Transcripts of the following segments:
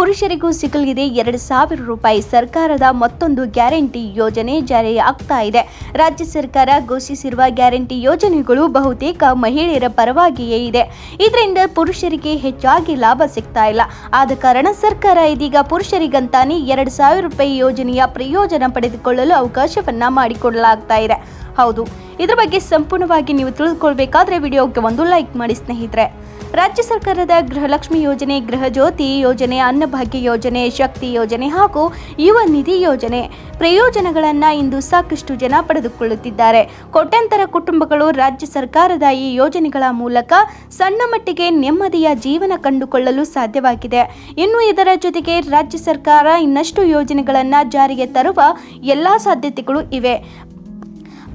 ಪುರುಷರಿಗೂ ಸಿಗಲಿದೆ ಎರಡು ಸಾವಿರ ರೂಪಾಯಿ. ಸರ್ಕಾರದ ಮತ್ತೊಂದು ಗ್ಯಾರಂಟಿ ಯೋಜನೆ ಜಾರಿಯಾಗ್ತಾ ಇದೆ. ರಾಜ್ಯ ಸರ್ಕಾರ ಘೋಷಿಸಿರುವ ಗ್ಯಾರಂಟಿ ಯೋಜನೆಗಳು ಬಹುತೇಕ ಮಹಿಳೆಯರ ಪರವಾಗಿಯೇ ಇದೆ. ಇದರಿಂದ ಪುರುಷರಿಗೆ ಹೆಚ್ಚಾಗಿ ಲಾಭ ಸಿಗ್ತಾ ಇಲ್ಲ. ಆದ ಕಾರಣ ಸರ್ಕಾರ ಇದೀಗ ಪುರುಷರಿಗಂತಾನೆ ಎರಡು ಸಾವಿರ ರೂಪಾಯಿ ಯೋಜನೆಯ ಪ್ರಯೋಜನ ಪಡೆದುಕೊಳ್ಳಲು ಅವಕಾಶವನ್ನ ಮಾಡಿಕೊಡಲಾಗ್ತಾ ಇದೆ. ಹೌದು. ಇದರ ಬಗ್ಗೆ ಸಂಪೂರ್ಣವಾಗಿ ನೀವು ತಿಳಿದುಕೊಳ್ಬೇಕಾದ್ರೆ ವಿಡಿಯೋಗೆ ಒಂದು ಲೈಕ್ ಮಾಡಿ ಸ್ನೇಹಿತರೆ. ರಾಜ್ಯ ಸರ್ಕಾರದ ಗೃಹಲಕ್ಷ್ಮಿ ಯೋಜನೆ ಗೃಹಜ್ಯೋತಿ ಯೋಜನೆ, ಅನ್ನಭಾಗ್ಯ ಯೋಜನೆ, ಶಕ್ತಿ ಯೋಜನೆ ಹಾಗೂ ಯುವ ನಿಧಿ ಯೋಜನೆ ಪ್ರಯೋಜನಗಳನ್ನು ಇಂದು ಸಾಕಷ್ಟು ಜನ ಪಡೆದುಕೊಳ್ಳುತ್ತಿದ್ದಾರೆ. ಕೋಟ್ಯಾಂತರ ಕುಟುಂಬಗಳು ರಾಜ್ಯ ಸರ್ಕಾರದ ಈ ಯೋಜನೆಗಳ ಮೂಲಕ ಸಣ್ಣ ಮಟ್ಟಿಗೆ ನೆಮ್ಮದಿಯ ಜೀವನ ಕಂಡುಕೊಳ್ಳಲು ಸಾಧ್ಯವಾಗಿದೆ. ಇನ್ನು ಇದರ ಜೊತೆಗೆ ರಾಜ್ಯ ಸರ್ಕಾರ ಇನ್ನಷ್ಟು ಯೋಜನೆಗಳನ್ನು ಜಾರಿಗೆ ತರುವ ಎಲ್ಲ ಸಾಧ್ಯತೆಗಳು ಇವೆ.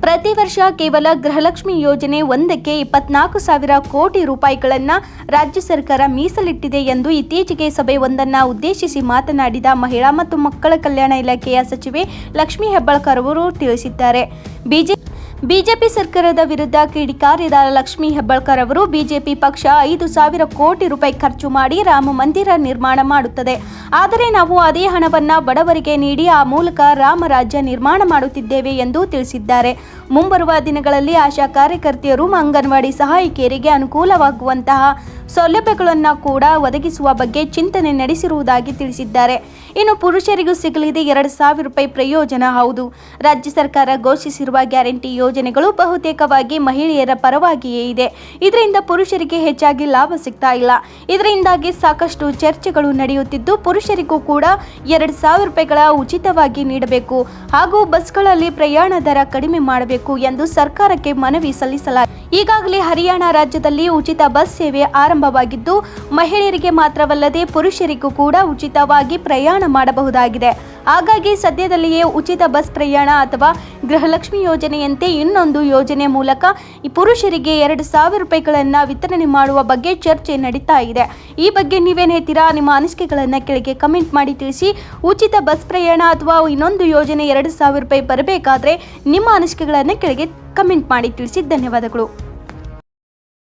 ಪ್ರತಿ ವರ್ಷ ಕೇವಲ ಗೃಹಲಕ್ಷ್ಮಿ ಯೋಜನೆ ಒಂದಕ್ಕೆ ಇಪ್ಪತ್ನಾಲ್ಕು ಸಾವಿರ ಕೋಟಿ ರೂಪಾಯಿಗಳನ್ನು ರಾಜ್ಯ ಸರ್ಕಾರ ಮೀಸಲಿಟ್ಟಿದೆ ಎಂದು ಇತ್ತೀಚೆಗೆ ಸಭೆ ಒಂದನ್ನು ಉದ್ದೇಶಿಸಿ ಮಾತನಾಡಿದ ಮಹಿಳಾ ಮತ್ತು ಮಕ್ಕಳ ಕಲ್ಯಾಣ ಇಲಾಖೆಯ ಸಚಿವೆ ಲಕ್ಷ್ಮೀ ಹೆಬ್ಬಾಳ್ಕರ್ ಅವರು ತಿಳಿಸಿದ್ದಾರೆ. ಬಿಜೆ ಬಿಜೆಪಿ ಸರ್ಕಾರದ ವಿರುದ್ಧ ಕಿಡಿಕಾರಿದ ಲಕ್ಷ್ಮೀ ಹೆಬ್ಬಾಳ್ಕರ್ ಅವರು ಬಿಜೆಪಿ ಪಕ್ಷ ಐದು ಸಾವಿರ ಕೋಟಿ ರೂಪಾಯಿ ಖರ್ಚು ಮಾಡಿ ರಾಮ ಮಂದಿರ ನಿರ್ಮಾಣ ಮಾಡುತ್ತದೆ. ಆದರೆ ನಾವು ಅದೇ ಹಣವನ್ನ ಬಡವರಿಗೆ ನೀಡಿ ಆ ಮೂಲಕ ರಾಮ ರಾಜ್ಯ ನಿರ್ಮಾಣ ಮಾಡುತ್ತಿದ್ದೇವೆ ಎಂದು ತಿಳಿಸಿದ್ದಾರೆ. ಮುಂಬರುವ ದಿನಗಳಲ್ಲಿ ಆಶಾ ಕಾರ್ಯಕರ್ತೆಯರು ಅಂಗನವಾಡಿ ಸಹಾಯಕಿಯರಿಗೆ ಅನುಕೂಲವಾಗುವಂತಹ ಸೌಲಭ್ಯಗಳನ್ನು ಕೂಡ ಒದಗಿಸುವ ಬಗ್ಗೆ ಚಿಂತನೆ ನಡೆಸಿರುವುದಾಗಿ ತಿಳಿಸಿದ್ದಾರೆ. ಇನ್ನು ಪುರುಷರಿಗೂ ಸಿಗಲಿದೆ ಎರಡು ಸಾವಿರ ರೂಪಾಯಿ ಪ್ರಯೋಜನ. ಹೌದು, ರಾಜ್ಯ ಸರ್ಕಾರ ಘೋಷಿಸಿರುವ ಗ್ಯಾರಂಟಿ ಯೋಜನೆಗಳು ಬಹುತೇಕವಾಗಿ ಮಹಿಳೆಯರ ಪರವಾಗಿಯೇ ಇದೆ. ಇದರಿಂದ ಪುರುಷರಿಗೆ ಹೆಚ್ಚಾಗಿ ಲಾಭ ಸಿಗ್ತಾ ಇಲ್ಲ. ಇದರಿಂದಾಗಿ ಸಾಕಷ್ಟು ಚರ್ಚೆಗಳು ನಡೆಯುತ್ತಿದ್ದು, ಪುರುಷರಿಗೂ ಕೂಡ ಎರಡು ಸಾವಿರ ರೂಪಾಯಿಗಳ ಉಚಿತವಾಗಿ ನೀಡಬೇಕು ಹಾಗೂ ಬಸ್ಗಳಲ್ಲಿ ಪ್ರಯಾಣ ದರ ಕಡಿಮೆ ಮಾಡಬೇಕು ಎಂದು ಸರ್ಕಾರಕ್ಕೆ ಮನವಿ ಸಲ್ಲಿಸಲಾಗಿದೆ. ಈಗಾಗಲೇ ಹರಿಯಾಣ ರಾಜ್ಯದಲ್ಲಿ ಉಚಿತ ಬಸ್ ಸೇವೆ ಆರಂಭವಾಗಿದ್ದು ಮಹಿಳೆಯರಿಗೆ ಮಾತ್ರವಲ್ಲದೆ ಪುರುಷರಿಗೂ ಕೂಡ ಉಚಿತವಾಗಿ ಪ್ರಯಾಣ ಮಾಡಬಹುದಾಗಿದೆ. ಹಾಗಾಗಿ ಸದ್ಯದಲ್ಲಿಯೇ ಉಚಿತ ಬಸ್ ಪ್ರಯಾಣ ಅಥವಾ ಗೃಹಲಕ್ಷ್ಮಿ ಯೋಜನೆಯಂತೆ ಇನ್ನೊಂದು ಯೋಜನೆ ಮೂಲಕ ಈ ಪುರುಷರಿಗೆ ಎರಡು ಸಾವಿರ ರೂಪಾಯಿಗಳನ್ನು ವಿತರಣೆ ಮಾಡುವ ಬಗ್ಗೆ ಚರ್ಚೆ ನಡೀತಾ ಇದೆ. ಈ ಬಗ್ಗೆ ನೀವೇನು ಹೇಳ್ತೀರಾ? ನಿಮ್ಮ ಅನಿಸಿಕೆಗಳನ್ನು ಕೆಳಗೆ ಕಮೆಂಟ್ ಮಾಡಿ ತಿಳಿಸಿ. ಉಚಿತ ಬಸ್ ಪ್ರಯಾಣ ಅಥವಾ ಇನ್ನೊಂದು ಯೋಜನೆ ಎರಡು ಸಾವಿರ ರೂಪಾಯಿ ಬರಬೇಕಾದ್ರೆ ನಿಮ್ಮ ಅನಿಸಿಕೆಗಳನ್ನು ಕೆಳಗೆ ಕಮೆಂಟ್ ಮಾಡಿ ತಿಳಿಸಿ. ಧನ್ಯವಾದಗಳು.